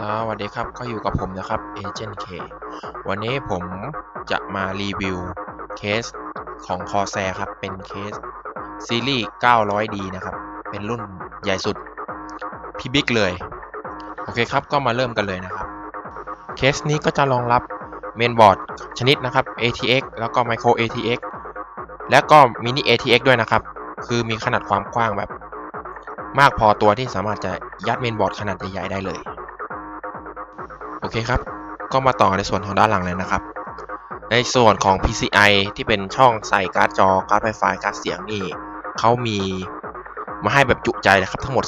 สวัสดีครับก็อยู่กับผมนะครับ Agent K วันนี้ผมจะมารีวิวเคสของ Corsair ครับ เป็นเคสซีรีส์ 900D นะครับ เป็นรุ่นใหญ่สุดพี่บิ๊กเลย โอเคครับก็มาเริ่มกันเลยนะครับ เคสนี้ก็จะรองรับเมนบอร์ดชนิดนะครับ ATX แล้วก็ Micro ATX แล้วก็ Mini ATX ด้วยนะครับ คือมีขนาดความกว้างแบบมากพอตัวที่สามารถจะยัดเมนบอร์ดขนาดใหญ่ๆได้เลย โอเคครับ ก็มาต่อในส่วนของด้านหลังเลยนะครับ ในส่วนของ PCI ที่เป็นช่องใส่การ์ดจอ การ์ดไฟฟ้าการ์ดเสียงนี่เขามีมาให้แบบจุใจนะครับ ทั้งหมด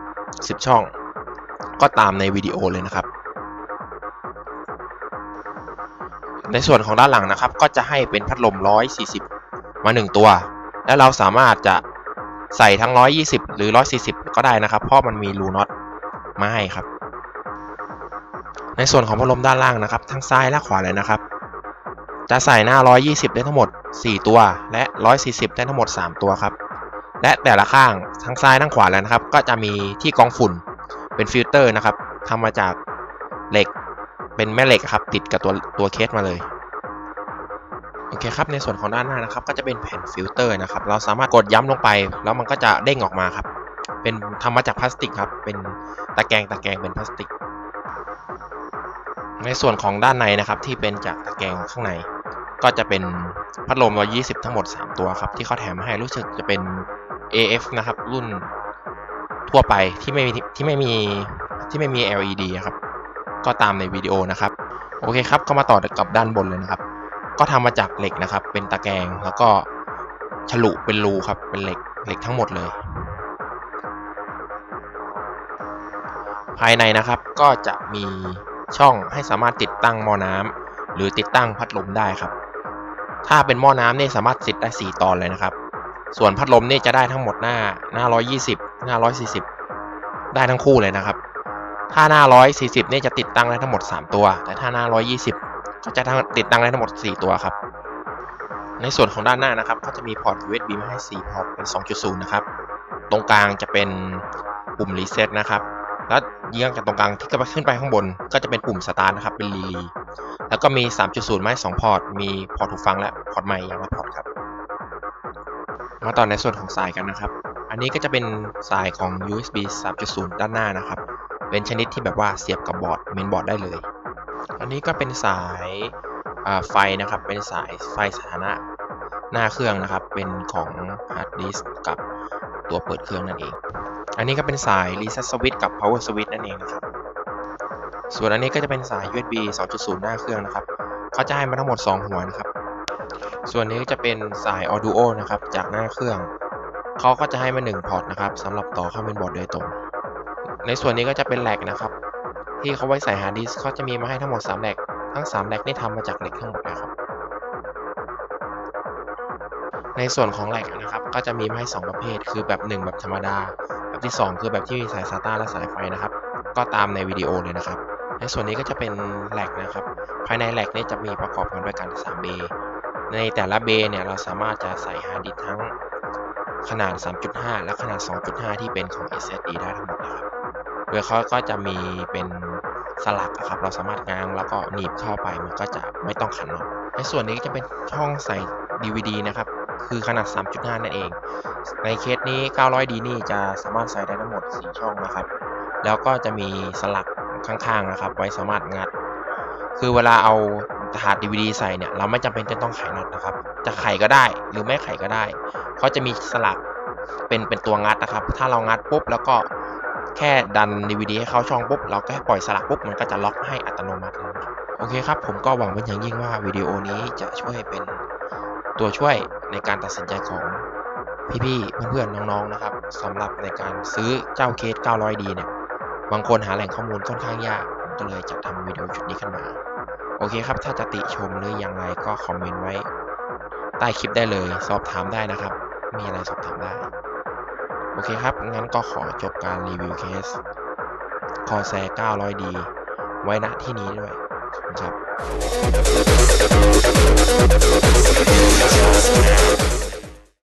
10 10 ช่อง ก็ตามในวิดีโอเลยนะครับ ในส่วนของด้านหลังนะครับ ก็จะให้เป็นพัดลม 140 มา 1 ตัว แล้วเราสามารถจะใส่ทั้ง 120 หรือ 140 ก็ได้นะครับ เพราะมันมีรูน็อตมาให้ครับ ในส่วนของพัดลมด้านล่างนะครับ ทั้งซ้ายและขวาเลยนะครับ จะใส่หน้า 120 ได้ทั้งหมด 4 ตัว และ 140 ได้ทั้งหมด 3 ตัวครับ และแต่ละข้างทั้งซ้ายทั้งขวาแล้วนะครับ ก็จะมีที่กรองฝุ่นเป็นฟิลเตอร์นะครับทำมาจากเหล็กเป็นแม่เหล็กครับ ติดกับตัวตัวเคสมาเลยโอเคครับในส่วนของด้านหน้านะครับ ก็จะเป็นแผ่นฟิลเตอร์นะครับ เราสามารถกดย้ำลงไป แล้วมันก็จะเด้งออกมาครับ เป็นทำมาจากพลาสติกครับ เป็นตะแกรงตะแกรงเป็นพลาสติก ในส่วนของด้านในนะครับที่เป็นจากตะแกรงข้างใน ก็จะเป็นพัดลม120ทั้งหมด 3 ตัวครับ ที่เขาแถมมาให้รู้สึกจะเป็น AF นะครับ รุ่นทั่วไปที่ไม่มีที่ไม่มีที่ไม่มี LED ครับ ก็ตามในวิดีโอนะครับ โอเคครับ ก็มาต่อกับด้านบนเลยนะครับ ก็ทำมาจากเหล็กนะครับ เป็นตะแกรงแล้วก็ฉลุเป็นรูครับ เป็นเหล็กเหล็กทั้งหมดเลย ภายในนะครับก็จะมี ช่องให้สามารถติดตั้งหม้อน้ำหรือติดตั้งพัดลมได้ครับ ถ้าเป็นหม้อน้ำเนี่ยสามารถติดได้ 4 ตอนเลยนะครับ ส่วนพัดลมเนี่ยจะได้ทั้งหมดหน้าหน้า 120 หน้า 140 ได้ทั้งคู่เลยนะครับ ถ้าหน้า 140นี่ยจะติดตั้งได้ทั้งหมด 3 ตัว แต่ถ้าหน้า 120 ก็จะติดตั้งได้ทั้งหมด 4 ตัวครับ ในส่วนของด้านหน้านะครับก็จะมีพอร์ต USB มาให้ 4 พอร์ตเป็น 2.0 นะครับ ตรงกลางจะเป็นปุ่มรีเซ็ตนะครับ แล้วยื้องจากตรงกลางที่กำลังขึ้นไปข้างบน ก็จะเป็นปุ่มสตาร์ทนะครับ เป็นรีลีแล้วก็มี 3.0มาให้2พอร์ต มีพอร์ตหูฟังและพอร์ตใหม่อย่างละพอร์ตครับ มาต่อในส่วนของสายกันนะครับ อันนี้ก็จะเป็นสายของ USB 3.0 ด้านหน้านะครับ เป็นชนิดที่แบบว่าเสียบกับบอร์ดเมนบอร์ดได้เลย อันนี้ก็เป็นสายไฟนะครับ เป็นสายไฟสถานะ หน้าเครื่องนะครับ เป็นของฮาร์ดดิสกับตัวเปิดเครื่องนั่นเอง อันนี้ก็เป็นสาย Reset Switch กับ Power Switch นั่นเองนะครับ ส่วนอันนี้ก็จะเป็นสาย USB 2.0 หน้าเครื่องนะครับ เขาจะให้มาทั้งหมด 2 หัวนะครับ ส่วนนี้ก็จะเป็นสาย Audio นะครับ จากหน้าเครื่อง เขาก็จะให้มา 1 พอร์ตนะครับสำหรับต่อเข้าเมนบอร์ดโดยตรง ในส่วนนี้ก็จะเป็นแหลกนะครับ ที่เขาไว้ใส่ฮาร์ดดิสเขาจะมีมาให้ทั้งหมด3แหลกทั้ง3แหลกนี่ทำมาจากเหล็กทั้งหมดเลยครับ ในส่วนของแหลกนะครับ ก็จะมีมาให้ 2 ประเภท คือแบบ 1 แบบธรรมดา แบบที่ 2 คือแบบที่มีสาย SATA และสายไฟนะครับ ก็ตามในวิดีโอเลยนะครับ ในส่วนนี้ก็จะเป็นแหลกนะครับ ภายในแหลกนี่จะมีประกอบกันด้วยกัน3เบในแต่ละเบเนี่ยเราสามารถจะใส่ฮาร์ดดิสทั้งขนาด 3.5 และขนาด 2.5 ที่เป็นของ SSD ได้ทั้งหมดนะครับโดยเขาก็จะมีเป็นสลักครับ เราสามารถง้างแล้วก็หนีบเข้าไปมันก็จะไม่ต้องขันน็อตในส่วนนี้ก็จะเป็นช่องใส่ DVD นะครับ คือขนาด 3.5 นั่นเอง ในเคสนี้ 900D นี่จะสามารถใส่ได้ทั้งหมด 4 ช่องนะครับ แล้วก็จะมีสลักข้างๆนะครับ ไว้สามารถงัด คือเวลาเอาถาด DVD ใส่เนี่ยเราไม่จำเป็นจะต้องไขน็อตนะครับ จะไขก็ได้หรือไม่ไขก็ได้เขาจะมีสลักเป็นเป็นตัวงัดนะครับ ถ้าเรางัดปุ๊บแล้วก็แค่ดัน DVD ให้เข้าช่องปุ๊บเราก็แค่ปล่อยสลักปุ๊บมันก็จะล็อกให้อัตโนมัติเลยนะครับโอเคครับ ผมก็หวังเป็นอย่างยิ่งว่าวิดีโอนี้จะช่วยเป็น ตัวช่วยในการตัดสินใจของพี่ๆเพื่อนๆน้องๆนะครับสำหรับในการซื้อเจ้าเคส 900D เนี่ยบางคนหาแหล่งข้อมูลค่อนข้างยากผมก็เลยจัดทำวิดีโอชุดนี้ขึ้นมา โอเคครับ ถ้าจะติชมหรืออย่างไรก็คอมเมนต์ไว้ ใต้คลิปได้เลย สอบถามได้นะครับ มีอะไรสอบถามได้ โอเคครับ งั้นก็ขอจบการรีวิวเคส Corsair 900D ไว้ณที่นี้ด้วย G